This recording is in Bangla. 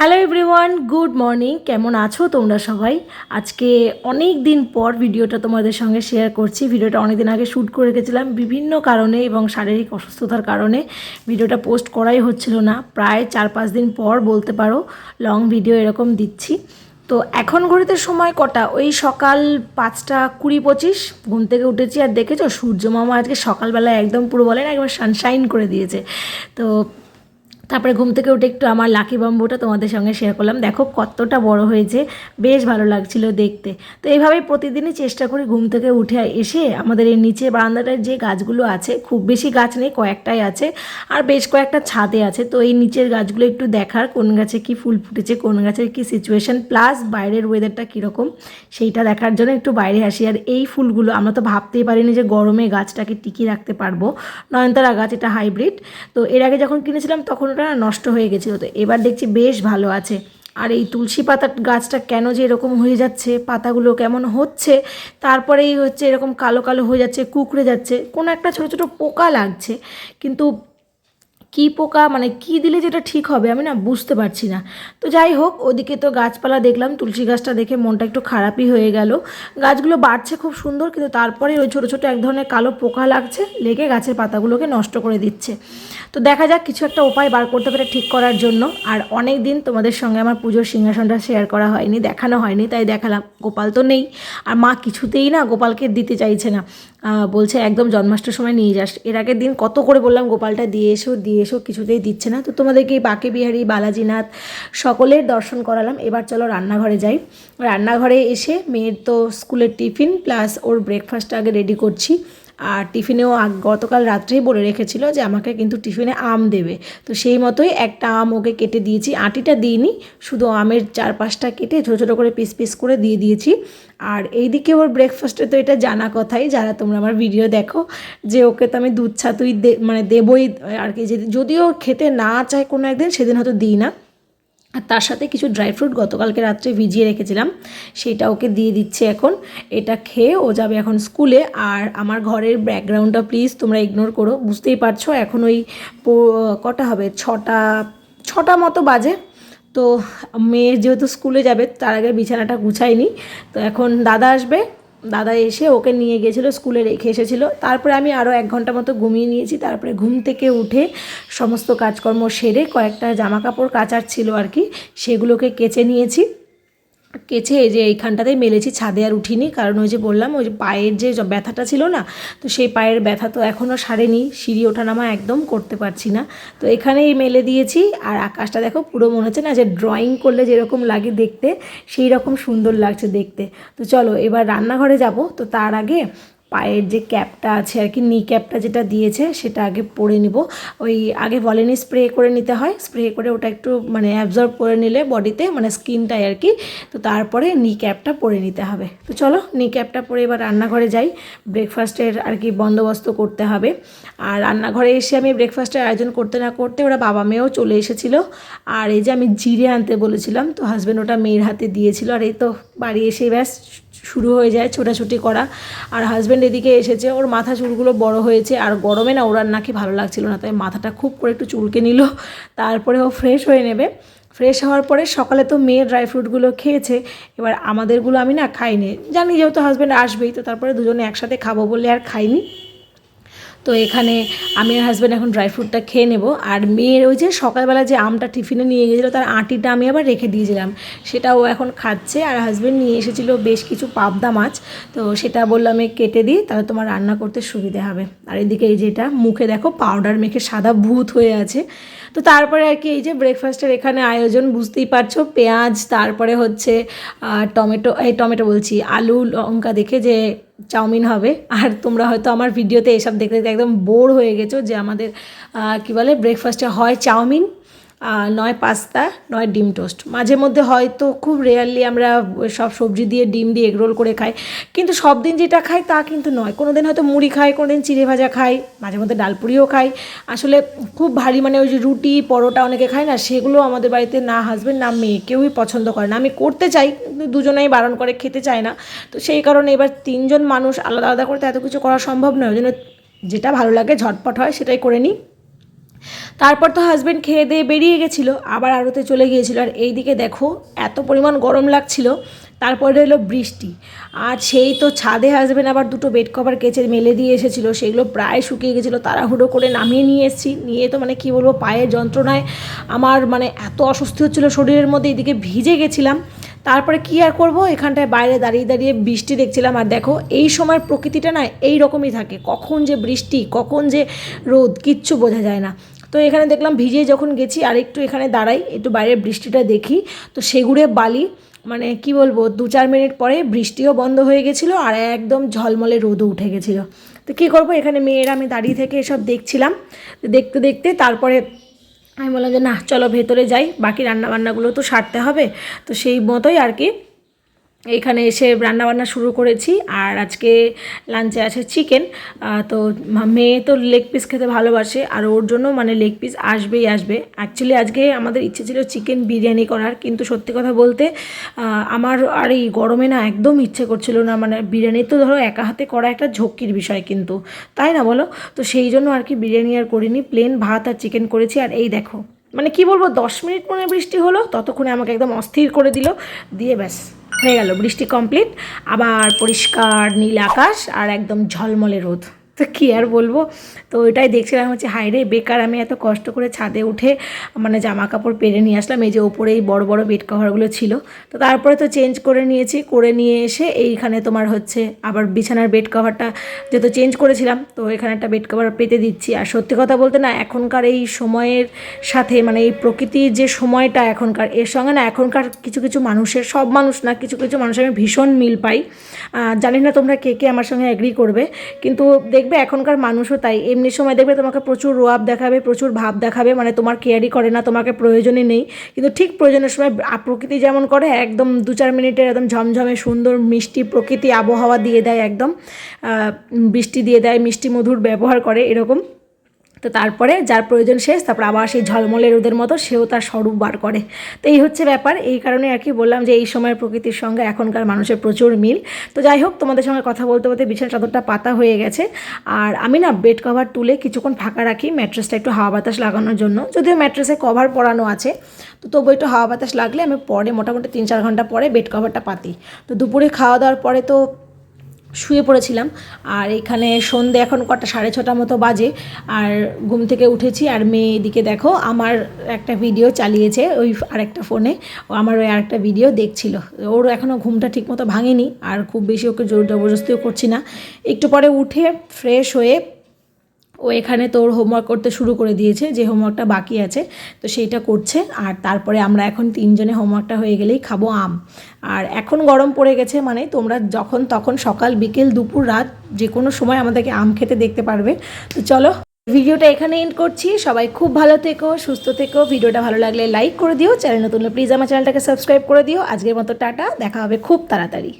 হ্যালো এভরিওয়ান গুড মর্নিং কেমন আছো তোমরা সবাই? আজকে অনেক দিন পর ভিডিওটা তোমাদের সঙ্গে শেয়ার করছি। ভিডিওটা অনেক দিন আগে শ্যুট করে রেখেছিলাম বিভিন্ন কারণে এবং শারীরিক অসুস্থতার কারণে। ভিডিওটা পোস্ট করাই হচ্ছিল না। প্রায় চার পাঁচ দিন পর বলতে পারো লং ভিডিও এরকম দিচ্ছি। তো এখন ঘড়িতে সময় কটা? ওই সকাল পাঁচটা কুড়ি পঁচিশ। ঘুম থেকে উঠেছি আর দেখেছ, সূর্য মামা আজকে সকালবেলা একদম পুরো বলে না, একবার সানশাইন করে দিয়েছে। তো তারপরে ঘুম থেকে উঠে একটু আমার লাকি বাম্বুটা তোমাদের সঙ্গে শেয়ার করলাম। দেখো কতটা বড় হয়েছে, বেশ ভালো লাগছিল দেখতে। তো এইভাবেই প্রতিদিনই চেষ্টা করি ঘুম থেকে উঠে এসে আমাদের এই নিচে বারান্দাটার যে গাছগুলো আছে, খুব বেশি গাছ নেই, কয়েকটাই আছে, আর বেশ কয়েকটা ছাদে আছে। তো এই নিচের গাছগুলো একটু দেখার, কোন গাছে কি ফুল ফুটেছে, কোন গাছের কি সিচুয়েশন প্লাস বাইরের ওয়েদারটা কীরকম, সেইটা দেখার জন্য একটু বাইরে আসি। আর এই ফুলগুলো আমরা তো ভাবতেই পারিনি যে গরমে গাছটাকে টিকিয়ে রাখতে পারব। নয়নতারা গাছ, এটা হাইব্রিড তো এর আগে যখন কিনেছিলাম, তখন ওটা নষ্ট হয়ে গেছিল তো। এবার দেখছি বেশ ভালো আছে। আর এই তুলসী পাতার গাছটা কেন যে এরকম হয়ে যাচ্ছে, পাতাগুলো কেমন হচ্ছে, তারপরেই হচ্ছে এরকম কালো কালো হয়ে যাচ্ছে, কুকড়ে যাচ্ছে, কোনো একটা ছোটো ছোটো পোকা লাগছে। কিন্তু কী পোকা মানে কি দিলে যেটা ঠিক হবে আমি না বুঝতে পারছি না। তো যাই হোক, ওদিকে তো গাছপালা দেখলাম, তুলসী গাছটা দেখে মনটা একটু খারাপই হয়ে গেল। গাছগুলো বাড়ছে খুব সুন্দর, কিন্তু তারপরে ওই ছোটো ছোটো এক ধরনের কালো পোকা লাগছে, লেগে গাছের পাতাগুলোকে নষ্ট করে দিচ্ছে। তো দেখা যাক, কিছু একটা উপায় বার করতে পারে ঠিক করার জন্য। আর অনেক দিন তোমাদের সঙ্গে আমার পুজোর সিংহাসনটা শেয়ার করা হয়নি, দেখানো হয়নি, তাই দেখালাম। গোপাল তো নেই, আর মা কিছুতেই না গোপালকে দিতে চাইছে না। বলছে একদম জন্মাষ্টমীর সময় নিয়ে যাস। এর আগের দিন কত করে বললাম, গোপালটা দিয়ে এসো, দিয়ে এসো কিছুতেই দিচ্ছে না। তো তোমাদেরকে বাঁকে বিহারি, বালাজিনাথ সকলের দর্শন করালাম। এবার চলো রান্নাঘরে যাই। রান্নাঘরে এসে মেয়ের তো স্কুলের টিফিন, প্লাস ওর ব্রেকফাস্ট আগে রেডি করছি। আর টিফিনেও গতকাল রাত্রেই বলে রেখেছিল যে আমাকে কিন্তু টিফিনে আম দেবে। তো সেই মতোই একটা আম ওকে কেটে দিয়েছি। আটিটা দিইনি, শুধু আমের চার পাঁচটা কেটে ছোটো ছোটো করে পিস পিস করে দিয়ে দিয়েছি। আর এইদিকে ওর ব্রেকফাস্টে তো এটা জানা কথাই, যারা তোমরা আমার ভিডিও দেখো, যে ওকে তো আমি দুধ ছাতুই মানে দেবই আর কি। যদিও খেতে না চায় কোনো একদিন, সেদিন হয়তো দিই না। আর তার সাথে কিছু ড্রাই ফ্রুট গতকালকে রাত্রে ভিজিয়ে রেখেছিলাম। সেটা ওকে দিয়ে দিচ্ছে এখন। এটা খেয়ে ও যাবে এখন স্কুলে। আর আমার ঘরের ব্যাকগ্রাউন্ডটা প্লিজ তোমরা ইগনোর করো। বুঝতেই পারছ, এখন ওই কটা হবে? ছটা ছটা মতো বাজে। তো মেয়ে যেহেতু স্কুলে যাবে, তার আগে বিছানাটা গুছাইনি তো এখন দাদা আসবে। দাদা এসে ওকে নিয়ে গেছিল, স্কুলে রেখে এসেছিল। তারপরে আমি আরও এক ঘণ্টা মতো ঘুমিয়ে নিয়েছি। তারপরে ঘুম থেকে উঠে সমস্ত কাজকর্ম সেরে কয়েকটা জামা কাপড় কাচার ছিল আর কি, সেগুলোকে কেচে নিয়েছি। এই যে এইখানটাতে মেলেছি, ছাদে আর উঠিনি। কারণ ওই যে বললাম, ওই যে পায়ের যে ব্যথাটা ছিল না, তো সেই পায়ের ব্যথা তো এখনও সারেনি, সিঁড়ি ওঠানামা একদম করতে পারছি না। তো এখানেই মেলে দিয়েছি, আর আকাশটা দেখো পুরো মনে হচ্ছে না যে ড্রয়িং করলে যেরকম লাগে দেখতে, সেই রকম সুন্দর লাগছে দেখতে। তো চলো, এবার রান্নাঘরে যাব। তো তার আগে পায়ের যে ক্যাপটা আছে আর কি নি ক্যাপটা যেটা দিয়েছে সেটা আগে পরে নিব। ওই আগে বলেনি স্প্রে করে নিতে হয় স্প্রে করে ওটা একটু মানে অ্যাবজর্ব করে নিলে বডিতে মানে স্কিনটায় আর কি। তো তারপরে নি ক্যাপটা পরে নিতে হবে। তো চলো নি ক্যাপটা পরে এবার রান্নাঘরে যাই। ব্রেকফাস্টের আর কি বন্দোবস্ত করতে হবে। আর রান্নাঘরে এসে আমি ব্রেকফাস্টের আয়োজন করতে না করতে ওরা বাবা মেয়েও চলে এসেছিল। আর এই যে আমি জিরে আনতে বলেছিলাম, তো হাজব্যান্ড ওটা মেয়ের হাতে দিয়েছিল। আর এই তো বাড়ি এসে ব্যাস শুরু হয়ে যায় ছোটাছুটি করা। আর হাজব্যান্ড এদিকে এসেছে, ওর মাথা চুলগুলো বড় হয়েছে। আর গরমে না ওর নাকি ভালো লাগছিল না, তাই মাথাটা খুব করে একটু চুলকে নিল। তারপরে ও ফ্রেশ হয়ে নেবে। ফ্রেশ হওয়ার পরে সকালে তো মেয়ের ড্রাই ফ্রুটগুলো খেয়েছে, এবার আমাদেরগুলো আমি না খাইনি। জানি যেহেতু হাজব্যান্ড আসবেই, তো তারপরে দুজনে একসাথে খাব বলে আর খাইনি। তো এখানে আমি আর হাজব্যান্ড এখন ড্রাই ফ্রুটটা খেয়ে নেব। আর মেয়ের ওই যে সকালবেলা যে আমটা টিফিনে নিয়ে গেছিল, তার আঁটিটা আমি আবার রেখে দিয়েছিলাম। সেটাও এখন খাচ্ছে আর হাজব্যান্ড নিয়ে এসেছিল বেশ কিছু পাবদা মাছ। তো সেটা বললাম আমি কেটে দিই, তাহলে তোমার রান্না করতে সুবিধে হবে। আর এদিকে এই যেটা, মুখে দেখো পাউডার মেখে সাদা ভূত হয়ে আছে। তো তারপরে আর কি, এই যে ব্রেকফাস্টের এখানে আয়োজন, বুঝতেই পারছ, পেঁয়াজ, তারপরে হচ্ছে টমেটো, এই টমেটো বলছি, আলু, লঙ্কা দেখে যে চাউমিন হবে। আর তোমরা হয়তো আমার ভিডিওতে এসব দেখতে দেখতে একদম বোর হয়ে গেছো যে আমাদের কী বলে ব্রেকফাস্টে হয় চাউমিন। নয় পাস্তা, নয় ডিম টোস্ট। মাঝে মধ্যে হয়তো খুব রেয়ারলি আমরা সব সবজি দিয়ে ডিম দিয়ে এগরোল করে খাই, কিন্তু সব দিন যেটা খাই তা কিন্তু নয়। কোনো দিন হয়তো মুড়ি খাই, কোনো দিন চিড়ে ভাজা খাই, মাঝে মধ্যে ডালপুরিও খাই। আসলে খুব ভারী মানে ওই যে রুটি, পরোটা অনেকে খায় না, সেগুলো আমাদের বাড়িতে না হাজবেন্ড না মেয়ে, কেউই পছন্দ করে না। আমি করতে চাই, কিন্তু দুজনেই বারণ করে খেতে চায় না। তো সেই কারণে এবার তিনজন মানুষ আলাদা আলাদা করতে এত কিছু করা সম্ভব নয়। ওই জন্য যেটা ভালো লাগে ঝটপট হয় সেটাই করে নিই। তারপর তো হাজব্যান্ড খেয়ে দিয়ে বেরিয়ে গেছিল, আবার আড়তে চলে গিয়েছিল। আর এইদিকে দেখো, এত পরিমাণ গরম লাগছিল, তারপরে এলো বৃষ্টি। আর সেই তো ছাদে হাজবেন্ড আবার দুটো বেড কভার কেচে মেলে দিয়ে এসেছিল, সেগুলো প্রায় শুকিয়ে গেছিল। তাড়াহুড়ো করে নামিয়ে নিয়ে এসেছি। নিয়ে তো মানে কি বলব, পায়ের যন্ত্রণায় আমার মানে এত অস্বস্তি হচ্ছিল শরীরের মধ্যে এদিকে ভিজে গেছিলাম। তারপরে কি আর করব, এখানটায় বাইরে দাঁড়িয়ে দাঁড়িয়ে বৃষ্টি দেখছিলাম। আর দেখো, এই সময় প্রকৃতিটা না এই রকমই থাকে। কখন যে বৃষ্টি, কখন যে রোদ, কিচ্ছু বোঝা যায় না। তো এখানে দেখলাম ভিজে যখন গেছি, আর একটু এখানে দাঁড়াই, একটু বাইরের বৃষ্টিটা দেখি। তো সেগুড়ে বালি মানে কি বলব, দু চার মিনিট পরে বৃষ্টিও বন্ধ হয়ে গেছিল, আর একদম ঝলমলে রোদও উঠে গেছিল। তো কী করব, এখানে মেয়েরা, আমি দাঁড়িয়ে থেকে এসব দেখছিলাম। দেখতে দেখতে তারপরে আমি বললাম যে, না, চলো ভেতরে যাই, বাকি রান্নাবান্নাগুলো তো সারতে হবে। তো সেই মতোই আর কি এইখানে এসে রান্নাবান্না শুরু করেছি আর আজকে লাঞ্চে আছে চিকেন। তো মেয়ে তো লেগ পিস খেতে ভালোবাসে আর ওর জন্য মানে লেগ পিস আসবেই আসবে। অ্যাকচুয়ালি আজকে আমাদের ইচ্ছে ছিল চিকেন বিরিয়ানি করার, কিন্তু সত্যি কথা বলতে আমার আর এই গরমে না একদম ইচ্ছে করছিল না। মানে বিরিয়ানি তো ধরো একা হাতে করা একটা ঝক্কির বিষয় কিন্তু, তাই না বলো? তো সেই জন্য আর কি বিরিয়ানি আর করিনি প্লেন ভাত আর চিকেন করেছি। আর এই দেখো মানে কি বলব, দশ মিনিট মনে বৃষ্টি হলো, ততক্ষণে আমাকে একদম অস্থির করে দিল, দিয়ে ব্যাস, হয়ে গেল। বৃষ্টি কমপ্লিট আবার পরিষ্কার নীল আকাশ আর একদম ঝলমলে রোদ। তো কী আর বলব? তো ওইটাই দেখছিলাম, হচ্ছে হাই রে, বেকার, আমি এত কষ্ট করে ছাদে উঠে মানে জামা কাপড় পেরে নিয়ে আসলাম। এই যে ওপরে এই বড় বড় বেড কভারগুলো ছিল। তো তারপরে তো চেঞ্জ করে নিয়েছি, করে নিয়ে এসে এইখানে তোমার হচ্ছে, আবার বিছানার বেড কভারটা যেহেতু চেঞ্জ করেছিলাম, তো এখানে একটা বেড কভার পেতে দিচ্ছি। আর সত্যি কথা বলতে না, এখনকার এই সময়ের সাথে মানে এই প্রকৃতির যে সময়টা এখনকার, এর সঙ্গে না, এখনকার কিছু কিছু মানুষের, সব মানুষ না, কিছু কিছু মানুষের আমি ভীষণ মিল পাই। জানি না তোমরা কে কে আমার সঙ্গে অ্যাগ্রি করবে, কিন্তু দেখবে এখনকার মানুষও তাই। এমনি সময় দেখবে তোমাকে প্রচুর রোয়াব দেখাবে, প্রচুর ভাব দেখাবে মানে তোমার কেয়ারই করে না, তোমাকে প্রয়োজনই নেই। কিন্তু ঠিক প্রয়োজনের সময় প্রকৃতি যেমন করে, একদম দু চার মিনিটের একদম ঝমঝমে সুন্দর মিষ্টি প্রকৃতি আবহাওয়া দিয়ে দেয় একদম। বৃষ্টি দিয়ে দেয়, মিষ্টি মধুর ব্যবহার করে, এরকম। তো তারপরে যার প্রয়োজন শেষ, তারপর আবার সেই ঝলমলে রোদের মতো সেও তার স্বরূপ বার করে। তো এই হচ্ছে ব্যাপার, এই কারণে আর কি বললাম যে এই সময়ের প্রকৃতির সঙ্গে এখনকার মানুষের প্রচুর মিল। তো যাই হোক, তোমাদের সঙ্গে কথা বলতে বলতে বিছানা চাদরটা পাতা হয়ে গেছে। আর আমি না বেড কভার তুলে কিছুক্ষণ ফাঁকা রাখি ম্যাট্রেসটা একটু হাওয়া বাতাস লাগানোর জন্য। যদিও ম্যাট্রেসে কভার পরানো আছে, তো তবু একটু হাওয়া বাতাস লাগলে আমি পরে মোটামুটি তিন চার ঘণ্টা পরে বেড কভারটা পাতি। তো দুপুরে খাওয়া দাওয়ার পরে তো শুয়ে পড়েছিলাম। আর এখানে সন্ধে এখন কটা, সাড়ে ছটা মতো বাজে। আর ঘুম থেকে উঠেছি আর মেয়ে এদিকে দেখো, আমার একটা ভিডিও চালিয়েছে ওই আরেকটা ফোনে ও আমার ওই আরেকটা ভিডিও দেখছিল। ওর এখনও ঘুমটা ঠিক মতো ভাঙেনি। আর খুব বেশি ওকে জোর জবরদস্তিও করছি না। একটু পরে উঠে ফ্রেশ হয়ে ও এখানে তোর হোমওয়ার্ক করতে শুরু করে দিয়েছে, যে হোমওয়ার্কটা বাকি আছে, তো সেইটা করছে। আর তারপরে আমরা এখন তিনজনে হোমওয়ার্কটা হয়ে গেলেই খাব আম। আর এখন গরম পড়ে গেছে মানে তোমরা যখন তখন সকাল, বিকেল, দুপুর, রাত যে কোনো সময় আমাদেরকে আম খেতে দেখতে পারবে। তো চলো ভিডিওটা এখানে এন্ড করছি। সবাই খুব ভালো থেকো, সুস্থ থেকো। ভিডিওটা ভালো লাগলে লাইক করে দিও। চ্যানেল নতুন প্লিজ আমার চ্যানেলটাকে সাবস্ক্রাইব করে দিও। আজকের মতো টাটা, দেখা হবে খুব তাড়াতাড়ি।